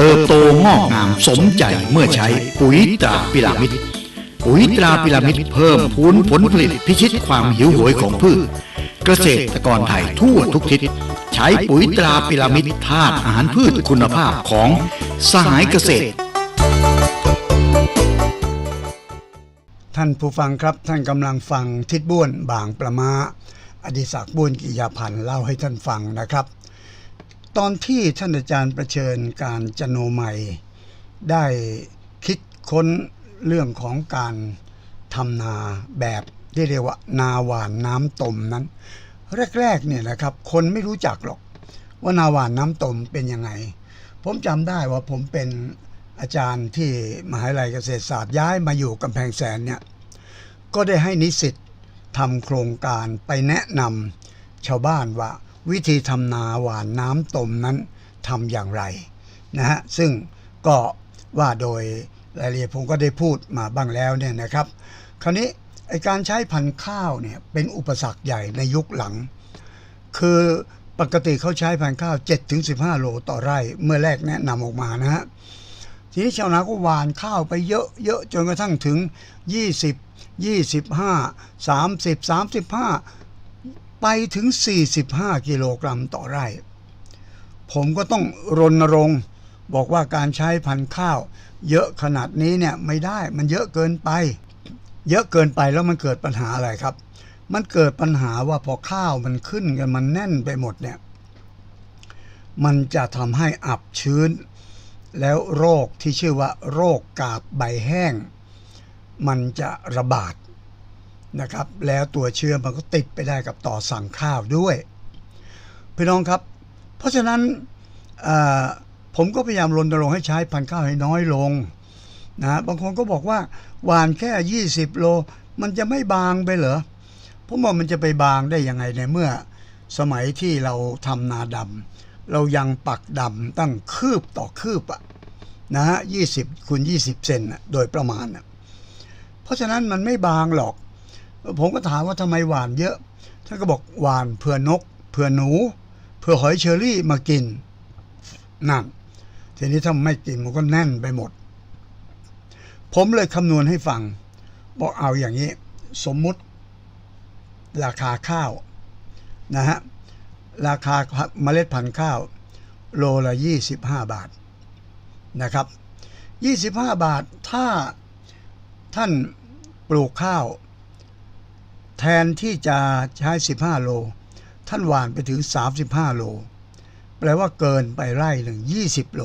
เติบโตงอกงามสมใจเมื่อใช้ปุ๋ยตราพิรามิดปุ๋ยตราพิรามิดเพิ่มพูนผลผลิตพิชิตความหิวโหยของพืช เกษตรกรไทยทั่วทุกทิศ ใช้ปุ๋ยตราพิรามิดธาตุอาหารพืชคุณภาพของสหายเกษตร ท่านผู้ฟังครับท่านกำลังฟังทิดบ้วนบางประมาอดิศักดิ์บ้วนกิยาพันธ์เล่าให้ท่านฟังนะครับ ตอนที่ท่านอาจารย์ประเชิญการจโนใหม่ ได้คิดค้นเรื่องของการทำนาแบบที่เรียกว่า นาหวานน้ำตมนั้น แรกๆเนี่ยนะครับ คนไม่รู้จักหรอก ว่านาหวานน้ำตมเป็นยังไง ผมจำได้ว่าผมเป็นอาจารย์ที่มหาวิทยาลัยเกษตรศาสตร์ย้ายมาอยู่กำแพงแสนเนี่ยก็ได้ให้นิสิตทำโครงการไปแนะนำชาวบ้านว่า วิธีทำนาหวานน้ำตมนั้นทำอย่างไรนะฮะซึ่งก็ว่าโดยรายละเอียดผมก็ได้พูดมาบ้างแล้วเนี่ยนะครับ คราวนี้ไอการใช้พันธุ์ข้าวเนี่ยเป็นอุปสรรคใหญ่ในยุคหลัง คือปกติเขาใช้พันธุ์ข้าว 7-15 โลต่อไร่เมื่อแรกแนะนำออกมานะฮะทีนี้ชาวนาก็หวานข้าวไปเยอะเยอะจนกระทั่งถึง 20 25 30 35 ไปถึง 45 กิโลกรัมต่อไร่ ผมก็ต้องรณรงค์บอกว่าการใช้พันธุ์ข้าว เยอะขนาดนี้เนี่ยไม่ได้มันเยอะเกินไป เยอะเกินไปแล้วมันเกิดปัญหาอะไรครับ มันเกิดปัญหาว่าพอข้าวมันขึ้นกันมันแน่นไปหมดเนี่ยมันจะทำให้อับชื้น แล้วโรคที่ชื่อว่า โรคกาบใบแห้ง มันจะระบาด นะครับ แล้วตัวเชื้อมันก็ติดไปได้กับต่อสั่งข้าวด้วยพี่น้องครับ เพราะฉะนั้นผมก็พยายามรณรงค์ให้ใช้พันธุ์ข้าวให้น้อยลงนะบางคนก็บอกว่าหวานแค่ 20 โล มันจะไม่บางไปเหรอผมบอกมันจะไปบางได้ยังไงในเมื่อสมัยที่เราทำนาดำเรายังปักดำตั้งคืบต่อคืบอะนะฮะยี่สิบคูณยี่สิบเซนโดยประมาณ เพราะฉะนั้นมันไม่บางหรอก ผมก็ถามว่าทำไมหวานเยอะ ท่านก็บอกหวานเพื่อนกเพื่อหนูเพื่อหอยเชอรี่มากินนั่นทีนี้ถ้าไม่กินมันก็แน่นไปหมด ผมเลยคำนวณให้ฟัง บอกเอาอย่างนี้ สมมุติ ราคาข้าวนะฮะราคาเมล็ดพันธุ์ข้าว โลละ 25 บาทนะครับ 25 บาทถ้าท่านปลูกข้าว แทนที่จะใช้ 15 โล ท่านหว่านไปถึง 35 โล แปลว่าเกินไปไร่หนึ่ง20 โล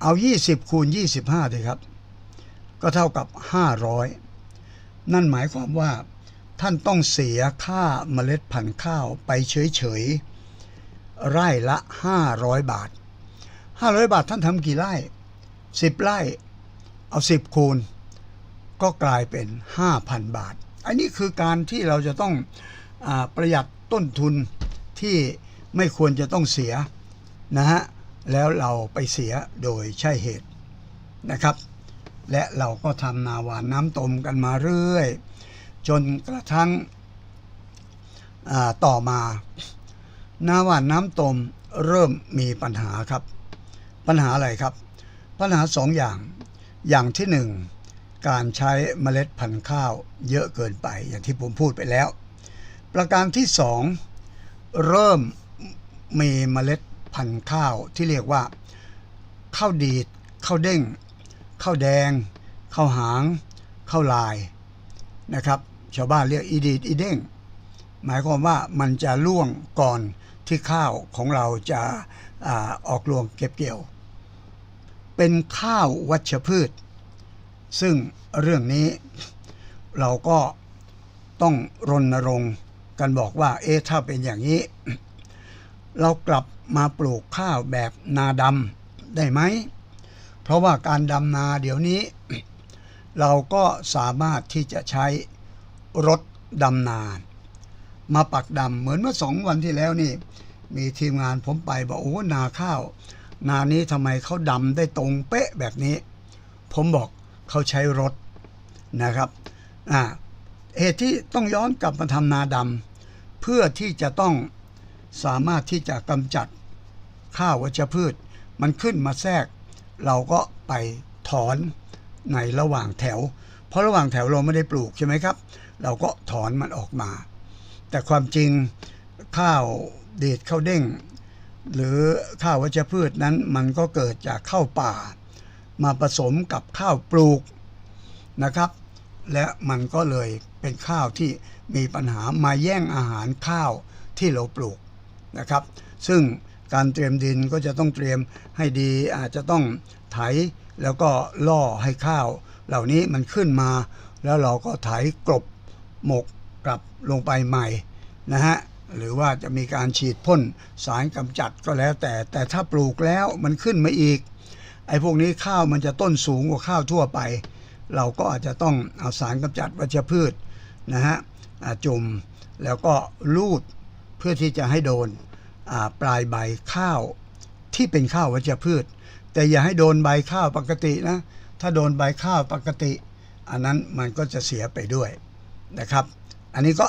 เอา 20 คูณ 25เลยครับ ก็เท่ากับ 500 นั่นหมายความว่า ท่านต้องเสียค่าเมล็ดพันธุ์ข้าวไปเฉยๆ ไร่ละ 500 บาท 500 บาทท่านทำกี่ไร่ 10 ไร่ เอา 10 คูณ ก็กลายเป็น 5,000 บาท อันนี้คือการที่เราจะต้องอประหยัดต้นทุนที่ไม่ควรจะต้องเสียนะฮะแล้วเราไปเสียโดยใช่เหตุนะครับ และเราก็ทำนาหวานน้ำตมกันมาเรื่อย จนกระทั่งต่อมานาหวานน้ำตมเริ่มมีปัญหาครับ ปัญหาอะไรครับ ปัญหาสองอย่างอย่างที่หนึ่ง การใช้เมล็ดพันธุ์ข้าวเยอะเกินไปอย่างที่ผมพูดไปแล้ว ประการที่สองเริ่มมีเมล็ดพันธุ์ข้าวที่เรียกว่าข้าวดีดข้าวเด้งข้าวแดงข้าวหางข้าวลายนะครับชาวบ้านเรียกอีดีดอีเด้งหมายความว่ามันจะล่วงก่อนที่ข้าวของเราจะอาออกรวงเก็บเกี่ยว เป็นข้าววัชพืช ซึ่งเรื่องนี้เราก็ต้องรณรงค์กันบอกว่า เอ๊ะถ้าเป็นอย่างนี้ เรากลับมาปลูกข้าวแบบนาดำได้ไหม เพราะว่าการดำนาเดี๋ยวนี้ เราก็สามารถที่จะใช้รถดำนามาปักดำเหมือนเมื่อสองวันที่แล้วนี่ มีทีมงานผมไปบอกโอ้นาข้าว นานี้ทำไมเขาดำได้ตรงเป๊ะแบบนี้ ผมบอก เขาใช้รถนะครับอ่าเหตุที่ต้องย้อนกลับมาทำนาดำเพื่อที่จะต้องสามารถที่จะกำจัดข้าววัชพืช มันขึ้นมาแทรก เราก็ไปถอนในระหว่างแถว เพราะระหว่างแถวเราไม่ได้ปลูกใช่ไหมครับ เราก็ถอนมันออกมา แต่ความจริงข้าวเดดข้าวเด้ง หรือข้าววัชพืชนั้นมันก็เกิดจากข้าวป่า มาผสมกับข้าวปลูกนะครับ และมันก็เลยเป็นข้าวที่มีปัญหามาแย่งอาหารข้าวที่เราปลูกนะครับ ซึ่งการเตรียมดินก็จะต้องเตรียมให้ดีอาจจะต้องไถแล้วก็ล่อให้ข้าว เหล่านี้มันขึ้นมา แล้วเราก็ไถกลบหมกกลับลงไปใหม่นะฮะหรือว่าจะมีการฉีดพ่นสารกำจัดก็แล้วแต่ แต่ถ้าปลูกแล้วมันขึ้นมาอีก ไอ้พวกนี้ข้าวมันจะต้นสูงกว่าข้าวทั่วไป เราก็อาจจะต้องเอาสารกำจัดวัชพืชนะฮะจุ่มแล้วก็ลูดเพื่อที่จะให้โดนปลายใบข้าวที่เป็นข้าววัชพืช แต่อย่าให้โดนใบข้าวปกตินะถ้าโดนใบข้าวปกติ อันนั้นมันก็จะเสียไปด้วยนะครับ อันนี้ก็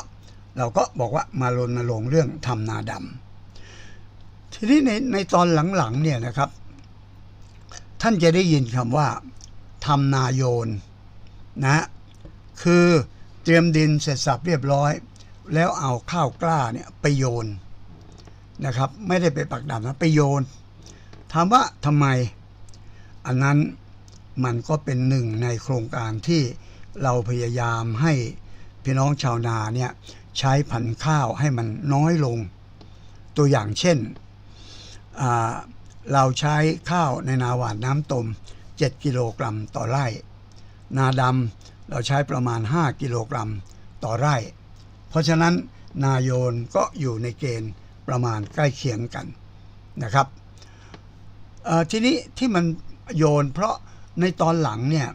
เราก็บอกว่ามารณรงค์เรื่องทำนาดำทีนี้ในในตอนหลังๆเนี่ยนะครับ ท่านจะได้ยินคำว่าทำนาโยนนะคือเตรียมดินเสร็จสับเรียบร้อย แล้วเอาข้าวกล้าเนี่ยไปโยนนะครับ ไม่ได้ไปปักดำนะไปโยนถามว่าทำไม อันนั้นมันก็เป็นหนึ่งในโครงการที่เราพยายามให้พี่น้องชาวนาเนี่ยใช้พันธุ์ข้าวให้มันน้อยลง ตัวอย่างเช่นอ่า เราใช้ข้าวในนาหวานน้ำตม 7 กิโลกรัมต่อไร่ นาดำเราใช้ประมาณ 5 กิโลกรัมต่อไร่ เพราะฉะนั้นนาโยนก็อยู่ในเกณฑ์ประมาณใกล้เคียงกันนะครับทีนี้ที่มันโยนเพราะในตอนหลังเนี่ย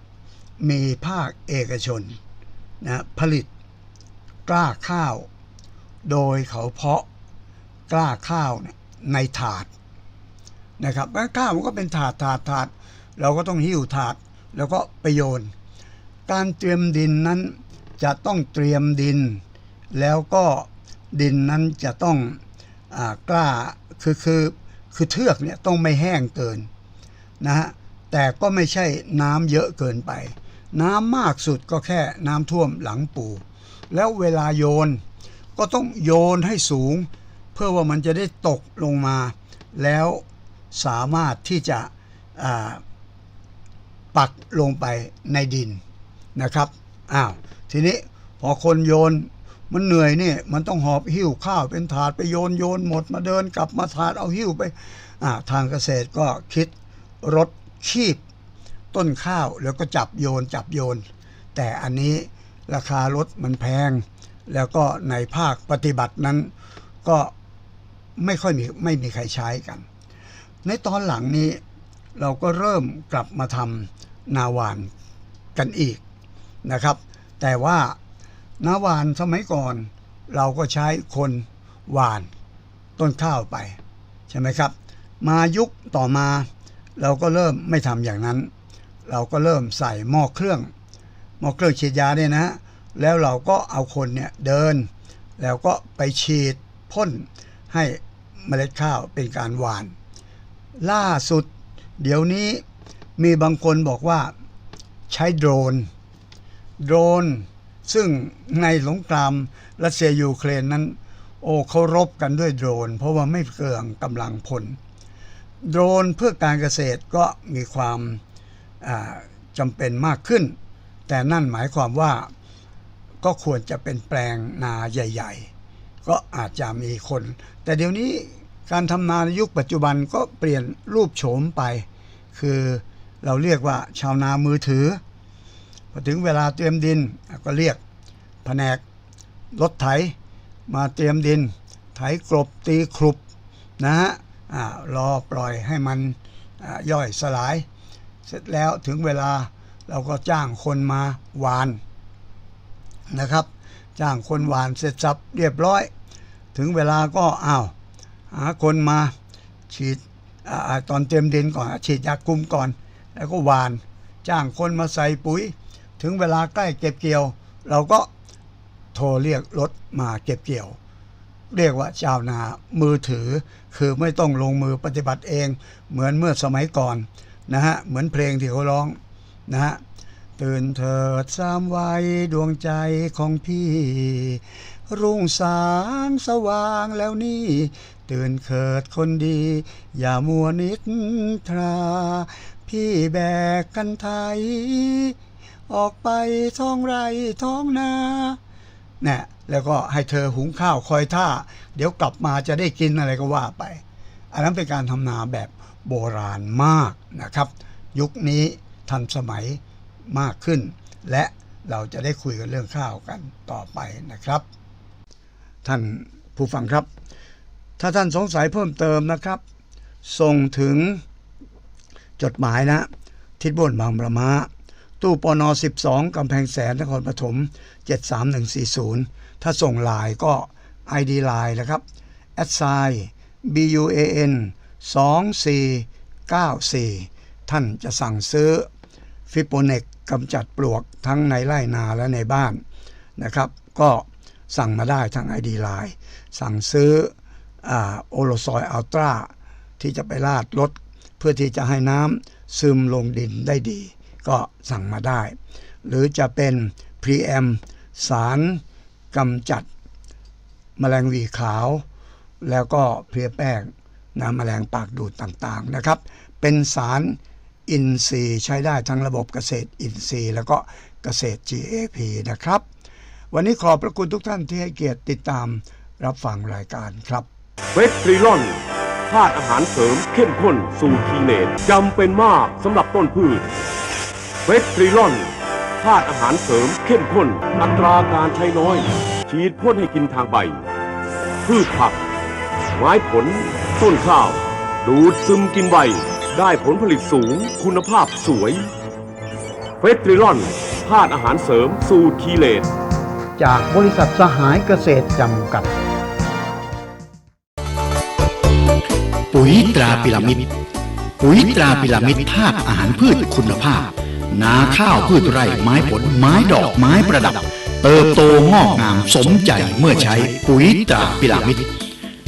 มีภาคเอกชนนะผลิตกล้าข้าว โดยเขาเพาะกล้าข้าวในถาด นะครับแล้วข้าวมันก็เป็นถาดถาดถาดเราก็ต้องหิ้วถาดแล้วก็ไปโยน การเตรียมดินนั้นจะต้องเตรียมดิน แล้วก็ดินนั้นจะต้องอกล้าคือคือคือเทือกเนี่ยต้องไม่แห้งเกินนะฮะแต่ก็ไม่ใช่น้ำเยอะเกินไป น้ำมากสุดก็แค่น้ำท่วมหลังปูแล้วเวลาโยนก็ต้องโยนให้สูง เพื่อว่ามันจะได้ตกลงมาแล้ว สามารถที่จะปักลงไปในดินนะครับอ้าวทีนี้พอคนโยนมันเหนื่อยนี่มันต้องหอบหิ้วข้าวเป็นถาดไปโยนโยนหมดมาเดินกลับมาถาดเอาหิ้วไปอ่าทางเกษตรก็คิดรถคีบต้นข้าวแล้วก็จับโยนจับโยน แต่อันนี้ราคารถมันแพง แล้วก็ในภาคปฏิบัตินั้นก็ไม่ค่อยมีไม่มีใครใช้กัน ในตอนหลังนี้เราก็เริ่มกลับมาทำนาวานกันอีกนะครับ แต่ว่านาวานสมัยก่อนเราก็ใช้คนหวานต้นข้าวไป ใช่ไหมครับ มายุคต่อมาเราก็เริ่มไม่ทำอย่างนั้น เราก็เริ่มใส่หม้อเครื่องหม้อเครื่องฉีดยาเนี่ยนะ แล้วเราก็เอาคนเนี่ยเดิน แล้วก็ไปฉีดพ่นให้เมล็ดข้าวเป็นการหวาน ล่าสุด เดี๋ยวนี้มีบางคนบอกว่าใช้โดรน โดรน ซึ่งในสงครามรัสเซียยูเครนนั้น โอ้เขารบกันด้วยโดรน เพราะว่าไม่เกลืองกำลังพล โดรนเพื่อการเกษตรก็มีความจำเป็นมากขึ้น แต่นั่นหมายความว่าก็ควรจะเป็นแปลงนาใหญ่ ๆ ก็อาจจะมีคน แต่เดี๋ยวนี้ การทำนาในยุคปัจจุบันก็เปลี่ยนรูปโฉมไป คือเราเรียกว่าชาวนามือถือ พอถึงเวลาเตรียมดินก็เรียกแผนกรถไถมาเตรียมดิน ไถกลบตีครุบนะฮะอ่ารอปล่อยให้มันย่อยสลาย เสร็จแล้วถึงเวลาเราก็จ้างคนมาหวานนะครับ จ้างคนหวานเสร็จสับเรียบร้อย ถึงเวลาก็อ้าว หาคนมาฉีดอตอนเตรียมดินก่อน ฉีดยาคุมก่อน แล้วก็หวาน จ้างคนมาใส่ปุ๋ย ถึงเวลาใกล้เก็บเกี่ยว เราก็โทรเรียกรถมาเก็บเกี่ยว เรียกว่าชาวนามือถือ คือไม่ต้องลงมือปฏิบัติเอง เหมือนเมื่อสมัยก่อนนะฮะ เหมือนเพลงที่เขาร้องนะฮะ ตื่นเถิดสามวัยดวงใจของพี่ รุ่งสางสว่างแล้วนี่ ตื่นเขิดคนดี อย่ามัวนิทรา พี่แบกกันไทย ออกไปท้องไรท้องนาเนี่ยแล้วก็ให้เธอหุงข้าวคอยท่า เดี๋ยวกลับมาจะได้กินอะไรก็ว่าไป อันนั้นเป็นการทำนาแบบโบราณมากนะครับ ยุคนี้ทันสมัย มากขึ้น และเราจะได้คุยกันเรื่องข้าวกันต่อไปนะครับ ท่านผู้ฟังครับ ถ้าท่านสงสัยเพิ่มเติมนะครับ ส่งถึงจดหมายนะ ทิศบนบางประมาตู้ปน 12 กำแพงแสนนครปฐม 73140 ถ้าส่งลน์ก็ ID ไลน์นะครับ a d s i BUAN 2494 ท่านจะสั่งซื้อ ฟิโปเนกกำจัดปลวกทั้งในไร่นาและในบ้านนะครับ ก็สั่งมาได้ทาง ID ไลน์สั่งซื้อโอโลซอยอัลตราที่จะไปลาดรถเพื่อที่จะให้น้ำซึมลงดินได้ดี ก็สั่งมาได้ หรือจะเป็นพรีแอมสารกำจัดแมลงวีขาว แล้วก็เพลียแป้งน้ำแมลงปากดูดต่างๆนะครับ เป็นสาร อินทรีย์ใช้ได้ทั้งระบบเกษตรอินทรีย์ แล้วก็เกษตร GAP นะครับ วันนี้ขอบพระคุณทุกท่านที่ให้เกียรติติดตามรับฟังรายการครับเวททริลอนธาตุอาหารเสริมเข้มข้นสูตรทีเนตจำเป็นมากสำหรับต้นพืชเวททริลอนธาตุอาหารเสริมเข้มข้น อัตราการใช้น้อย ฉีดพ่นให้กินทางใบ พืชผัก ไม้ผล ต้นข้าว ดูดซึมกินใบ ได้ผลผลิตสูง คุณภาพสวยเวททริลอนธาตุอาหารเสริมสูตรทีเลตจากบริษัทสหายเกษตรจำกัด ปุ๋ยตราพิรามิด ปุ๋ยตราพิรามิดธาตุอาหารพืชคุณภาพ นาข้าวพืชไร่ไม้ผลไม้ดอกไม้ประดับ เติบโตงอกงามสมใจเมื่อใช้ปุ๋ยตราพิรามิด